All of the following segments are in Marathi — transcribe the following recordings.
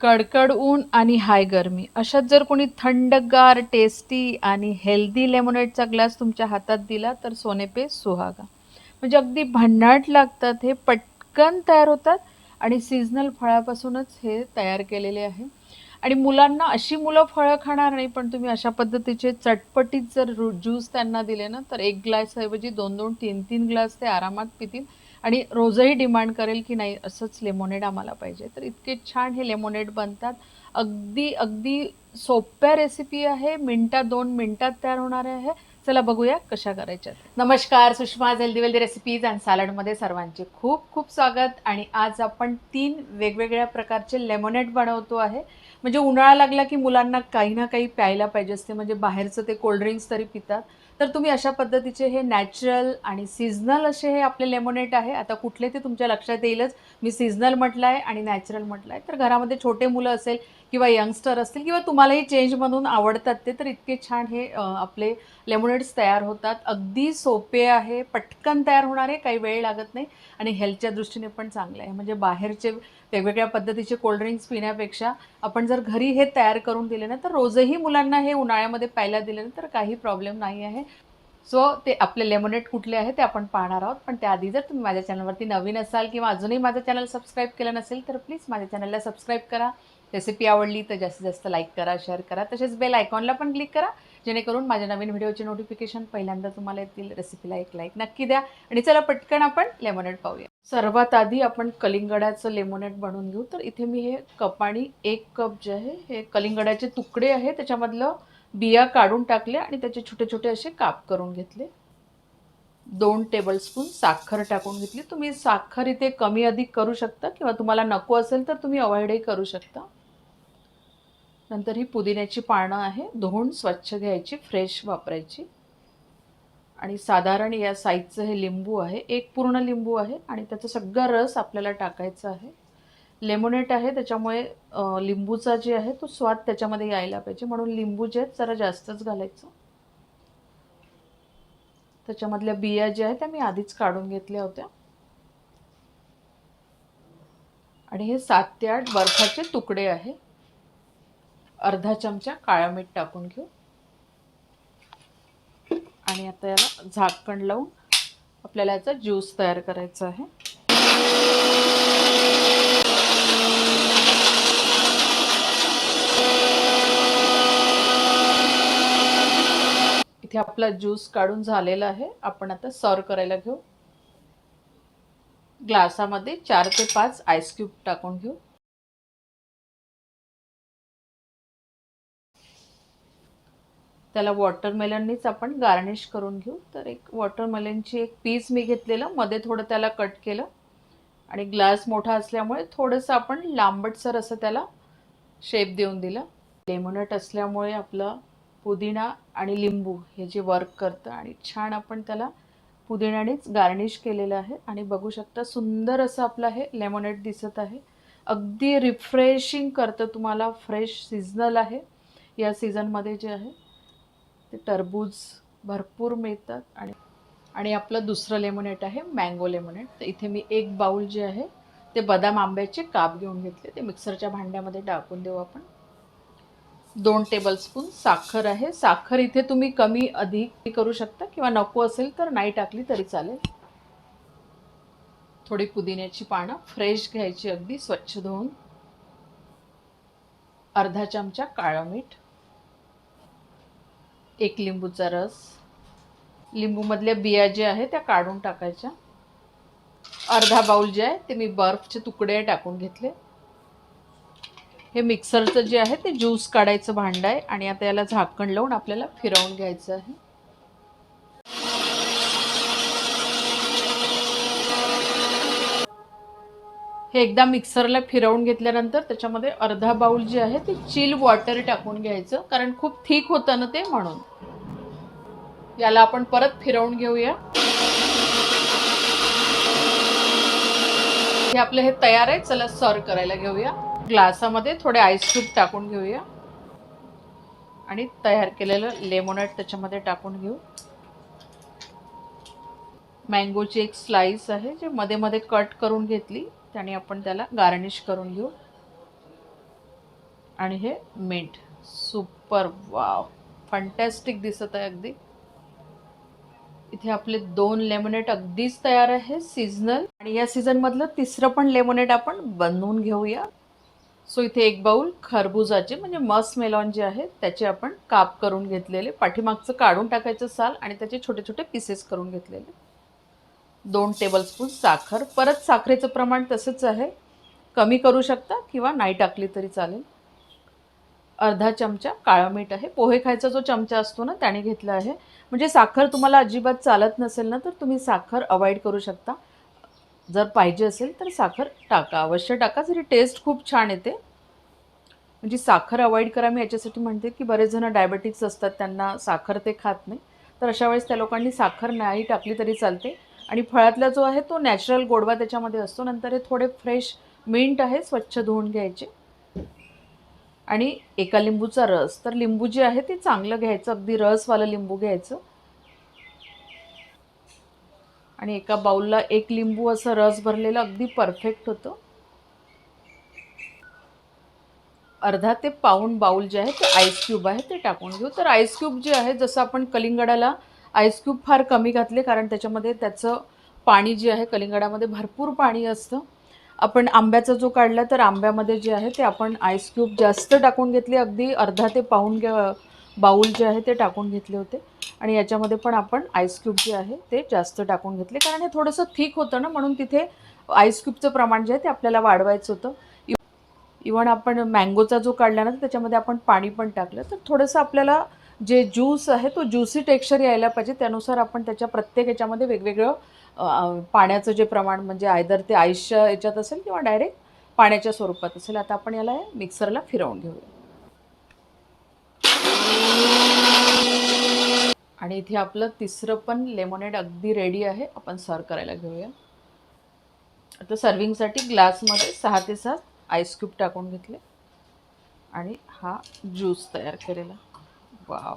कडकड ऊन आणि हाय गरमी. अशात जर कोणी थंडगार टेस्टी आणि हेल्दी लेमोनेटचा ग्लास तुमच्या हातात दिला तर सोनेपे सुहागा. म्हणजे अगदी भन्नाट लागतात हे पटकन तयार होतात आणि सीझनल फळापासूनच हे तयार केलेले आहे. आणि मुलांना अशी मुलं फळं खाणार नाही पण तुम्ही अशा पद्धतीचे चटपटीत जर ज्यूस त्यांना दिले ना तर एक ग्लासऐवजी दोन दोन तीन तीन ग्लास ते आरामात पितील. आणि रोजही डिमांड करेल की नाही असंच लेमोनेड आम्हाला पाहिजे. तर इतके छान हे लेमोनेड बनतात. अगदी अगदी सोप्या रेसिपी आहे. मिनटात दोन मिनटात तयार होणारे आहे. चला बघूया कशा करायच्या नमस्कार Sushma healthy wealthy recipes and सॅलडमध्ये सर्वांचे खूप खूप स्वागत. आणि आज आपण तीन वेगवेगळ्या प्रकारचे लेमोनेड बनवतो आहे. म्हणजे उन्हाळा लागला की मुलांना काही ना काही प्यायला पाहिजे असते. म्हणजे बाहेरचं ते कोल्ड्रिंक्स तरी पितात. तर तुम्ही अशा पद्धतीचे हे नॅचरल आणि सीझनल असे हे आपले लेमोनेट आहे. आता कुठले ते तुमच्या लक्षात येईलच. मी सीझनल म्हटलं आहे आणि नॅचरल म्हटलं आहे तर घरामध्ये छोटे मुलं असेल किंवा यंगस्टर असतील किंवा तुम्हालाही चेंजमधून आवडतात ते तर इतके छान हे आपले लेमोनेड्स तयार होतात. अगदी सोपे आहे पटकन तयार होणारे काही वेळ लागत नाही आणि हेल्थच्या दृष्टीने पण चांगलं आहे. म्हणजे बाहेरचे वेगवेगळ्या पद्धतीचे कोल्ड्रिंक्स पिण्यापेक्षा आपण जर घरी हे तयार करून दिले ना तर रोजही मुलांना हे उन्हाळ्यामध्ये प्यायला दिले ना तर काही प्रॉब्लेम नाही आहे. सो ते आपले लेमोनेट कुठले आहे ते आपण पाहणार आहोत. पण त्याआधी जर तुम्ही माझ्या चॅनलवरती नवीन असाल किंवा अजूनही माझं चॅनल सबस्क्राईब केलं नसेल तर प्लीज माझ्या चॅनलला सबस्क्राईब करा. रेसिपी आवडली तर जास्तीत जास्त लाईक करा शेअर करा. तसेच बेल आयकॉनला पण क्लिक करा. जेणेकरून माझ्या नवीन व्हिडिओचे नोटिफिकेशन पहिल्यांदा तुम्हाला येतील. रेसिपीला एक लाईक नक्की द्या. आणि चला पटकन आपण लेमोनेट पाहूया. सर्वात आधी आपण कलिंगडाचं लेमोनेट बनवून घेऊ. तर इथे मी हे कप आणि एक कप जे आहे हे कलिंगडाचे तुकडे आहे. त्याच्यामधलं बिया काढून टाकल्या आणि त्याचे छोटे छोटे असे काप करून घेतले. दोन टेबलस्पून साखर टाकून घेतली. तुम्ही साखर इथे कमी अधिक करू शकता किंवा तुम्हाला नको असेल तर तुम्ही अवॉइडही करू शकता. नंतर ही पुदिन्याची पानं आहे. धुवून स्वच्छ घ्यायची फ्रेश वापरायची. आणि साधारण या साईजचं हे लिंबू आहे. एक पूर्ण लिंबू आहे आणि त्याचा सगळा रस आपल्याला टाकायचा आहे. लेमोनेट आहे त्याच्यामुळे लिंबूचा जे आहे तो स्वाद त्याच्यामध्ये यायला पाहिजे. म्हणून लिंबू जे आहेत जरा जास्तच घालायचं. त्याच्यामधल्या बिया ज्या आहेत त्या मी आधीच काढून घेतल्या होत्या. आणि हे सात ते आठ बर्फाचे तुकडे आहे. अर्धा चमचा काळा मीठ टाकून घेऊ. आणि आता याला झाकण लावून आपल्याला याचा ज्यूस तयार करायचा आहे. इथे आपला ज्यूस काढून झालेला आहे. आपण आता सर्व करायला घेऊ. ग्लासामध्ये चार ते पाच आईस क्यूब टाकून घेऊ. त्याला वॉटरमेलननीच आपण गार्निश करून घेऊ. तर एक वॉटरमेलनची एक पीस मी घेतलेलं मध्ये थोडं त्याला कट केलं. आणि ग्लास मोठा असल्यामुळे थोडंसं आपण लांबटसर असं त्याला शेप देऊन दिलं. लेमोनेट असल्यामुळे आपलं पुदिना आणि लिंबू हे जे वर्क करतं आणि छान आपण त्याला पुदिन्यानेच गार्निश केलेलं आहे. आणि बघू शकता सुंदर असं आपलं हे लेमोनेट दिसत आहे. अगदी रिफ्रेशिंग करतं तुम्हाला फ्रेश सीझनल आहे. या सीझनमध्ये जे आहे ते टरबूज भरपूर मिळतात आणि आणि आपलं दुसरं लेमोनेट आहे मँगो लेमोनेट. तर इथे मी एक बाउल जे आहे ते बदाम आंब्याचे काप घेऊन घेतले. ते मिक्सरच्या भांड्यामध्ये टाकून देऊ आपण. दोन टेबलस्पून साखर आहे. साखर इथे तुम्ही कमी अधिक करू शकता किंवा नको असेल तर नाही टाकली तरी चालेल. थोडी पुदिन्याची पानं फ्रेश घ्यायची अगदी स्वच्छ धुवून. अर्धा चमचा काळं मीठ. एक लिंबूचा रस. लिंबूमधल्या बिया ज्या आहे त्या काढून टाकायच्या. अर्धा बाउल जे आहे ते मी बर्फचे तुकडे टाकून घेतले. हे मिक्सरचं जे आहे ते ज्यूस काढायचं भांडं आहे आणि आता याला झाकण लावून आपल्याला फिरवून घ्यायचं आहे. हे एकदा मिक्सरला फिरवून घेतल्यानंतर त्याच्यामध्ये अर्धा बाउल जे आहे ते चिल वॉटर टाकून घ्यायचं कारण खूप थिक होतं ना ते म्हणून. याला आपण परत फिरवून घेऊया. हे आपलं हे तयार आहे चला सर्व करायला घेऊया. ग्लासामध्ये थोडे आईस क्यूब टाकून घेऊया. आणि तयार केलेलं लेमोनेट त्याच्यामध्ये टाकून घेऊ. मँगोची एक स्लाइस आहे जे मध्ये मध्ये कट करून घेतली. आणि आपण त्याला गार्निश करून घेऊ. आणि हे मीठ सुपर वाव फंटॅस्टिक दिसत आहे अगदी. इथे आपले दोन लेमोनेट अगदीच तयार आहे सीझनल आणि या सीझनमधलं तिसरं पण लेमोनेट आपण बनवून घेऊया. सो इथे एक बाउल खरबुजाचे म्हणजे मस मेलॉन जे आहे त्याचे आपण काप करून घेतलेले. पाठीमागचं काढून टाकायचं साल आणि त्याचे छोटे छोटे पीसेस करून घेतलेले. दोन टेबलस्पून साखर. परत साखरेचं प्रमाण तसंच आहे. कमी करू शकता किंवा नाही टाकली तरी चालेल. अर्धा चमचा काळं मीठ आहे. पोहे खायचा जो चमचा असतो ना त्याने घेतला आहे. म्हणजे साखर तुम्हाला अजिबात चालत नसेल ना तर तुम्ही साखर अवॉइड करू शकता. जर पाहिजे असेल तर साखर टाका. अवश्य टाका. जरी टेस्ट खूप छान येते. म्हणजे साखर अवॉइड करा. मी याच्यासाठी म्हणते की बरेच जण डायबेटिक्स असतात त्यांना साखर ते खात नाही. तर अशा वेळेस त्या लोकांनी साखर नाही टाकली तरी चालते. आणि फळातला जो आहे तो नॅचरल गोडवा त्याच्यामध्ये असतो. नंतर हे थोडे फ्रेश मिंट आहे स्वच्छ धुवून घ्यायचे. आणि एका लिंबूचा रस. तर लिंबू जे आहे ते चांगलं घ्यायचं. अगदी रसवालं लिंबू घ्यायचं. आणि एका बाउलला एक लिंबू असं रस भरलेलं अगदी परफेक्ट होतं. अर्धा ते पाऊण बाउल जे आहे ते आईस क्यूब आहे ते टाकून घेऊ. तर आईस क्यूब जे आहे जसं आपण कलिंगडाला आईस क्यूब फार कमी घातले कारण त्याच्यामध्ये त्याचं पाणी जे आहे कलिंगडामध्ये भरपूर पाणी असतं. आपण आंब्याचा जो काढला तर आंब्यामध्ये जे आहे ते आपण आईस क्यूब जास्त टाकून घेतले. अगदी अर्धा ते पाऊण बाऊल जे आहे ते टाकून घेतले होते. आणि याच्यामध्ये पण आपण आईस क्यूब जे आहे ते जास्त टाकून घेतले. कारण हे थोडंसं थिक होतं ना म्हणून तिथे आईस क्यूबचं प्रमाण जे आहे ते आपल्याला वाढवायचं होतं. इव्हन आपण मँगोचा जो काढला ना त्याच्यामध्ये आपण पाणी पण टाकलं. तर थोडंसं आपल्याला जे ज्यूस आहे तो ज्युसी टेक्स्चर यायला पाहिजे. त्यानुसार आपण त्याच्या प्रत्येक याच्यामध्ये वेगवेगळं पाण्याचं जे प्रमाण म्हणजे आयदर ते आयुष्य याच्यात असेल किंवा डायरेक्ट पाण्याच्या स्वरूपात असेल. आता आपण याला मिक्सरला फिरवून घेऊया. आणि इथे आपलं तिसरं पण लेमोनेड अगदी रेडी आहे. आपण सर्व करायला घेऊया. आता सर्विंगसाठी ग्लासमध्ये सहा ते सात आईस क्यूब टाकून घेतले. आणि हा ज्यूस तयार केलेला. वाव.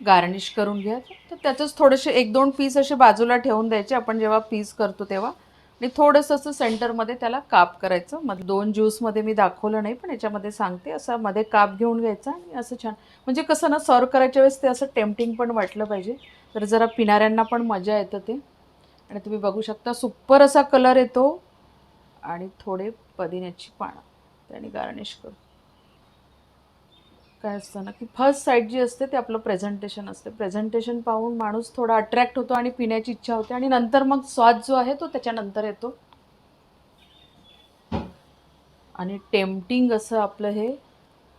गार्निश करून घ्या. तर त्याचंच थोडेसे एक दोन पीस असे बाजूला ठेवून द्यायचे. आपण जेव्हा पीस करतो तेव्हा. आणि थोडंसं असं सेंटरमध्ये त्याला काप करायचं. मग दोन ज्यूसमध्ये मी दाखवलं नाही पण याच्यामध्ये सांगते. असं मध्ये काप घेऊन घ्यायचा आणि असं छान. म्हणजे कसं ना सर्व करायच्या वेळेस ते असं टेम्पटिंग पण वाटलं पाहिजे. तर जरा पिणाऱ्यांना पण मजा येतं ते. आणि तुम्ही बघू शकता सुपर असा कलर येतो. आणि थोडे पुदिन्याची पानं. त्याने गार्निश करू. काय असतं ना की फर्स्ट साईड जी असते ते आपलं प्रेझेंटेशन असते. प्रेझेंटेशन पाहून माणूस थोडा अट्रॅक्ट होतो आणि पिण्याची इच्छा होते आणि नंतर मग स्वाद जो आहे तो त्याच्यानंतर येतो. आणि टेम्पटिंग असं आपलं हे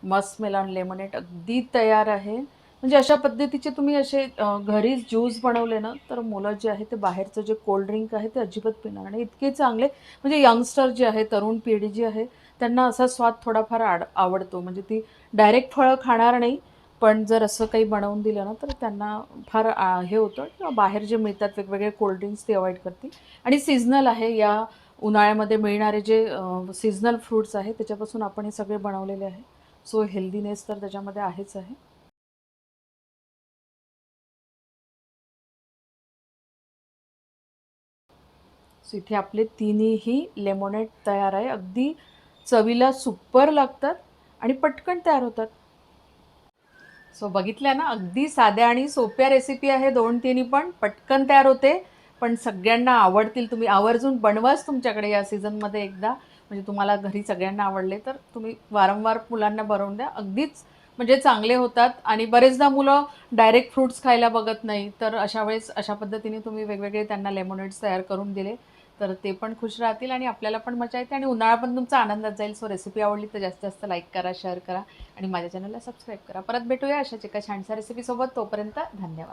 मस्त मेलॉन लेमनेट अगदी तयार आहे. म्हणजे अशा पद्धतीचे तुम्ही असे घरीच ज्यूस बनवले ना तर मुलं जे आहे ते बाहेरचं जे कोल्ड ड्रिंक आहे ते अजिबात पिणार आणि इतके चांगले म्हणजे यंगस्टर जे आहे तरुण पिढी जी आहे त्यांना असा स्वाद थोडाफार आड आवडतो. म्हणजे ती डायरेक्ट फळं खाणार नाही पण जर असं काही बनवून दिलं ना तर त्यांना फार आ, हे होतं. किंवा बाहेर जे मिळतात वेगवेगळे कोल्ड्रिंक्स ते अवॉइड करतील. आणि सीझनल आहे या उन्हाळ्यामध्ये मिळणारे जे सीझनल फ्रूट्स आहे त्याच्यापासून आपण हे सगळे बनवलेले आहे. सो हेल्दीनेस तर त्याच्यामध्ये आहेच आहे. सो इथे आपले तिन्हीही लेमोनेट तयार आहे. अगदी चवीला सुपर लागतात आणि पटकन तयार होतात. सो बघितल्या ना अगदी साध्या आणि सोप्या रेसिपी आहे दोन तिन्ही पण. पटकन तयार होते. पण सगळ्यांना आवडतील. तुम्ही आवर्जून बनवाच तुमच्याकडे या सीझनमध्ये एकदा. म्हणजे तुम्हाला घरी सगळ्यांना आवडले तर तुम्ही वारंवार मुलांना बनवून द्या. अगदीच म्हणजे चांगले होतात. आणि बरेचदा मुलं डायरेक्ट फ्रुट्स खायला बघत नाही. तर अशा वेळेस अशा पद्धतीने तुम्ही वेगवेगळे त्यांना लेमोनेट्स तयार करून दिले. तर ते पण खुश राहतील आणि आपल्याला पण मजा येते आणि उन्हाळा पण तुमचा आनंदात जाईल. सो रेसिपी आवडली तर जास्तीत जास्त लाईक करा शेअर करा आणि माझ्या चॅनलला सबस्क्राईब करा. परत भेटूया अशाच एका छानशा रेसिपीसोबत तोपर्यंत धन्यवाद.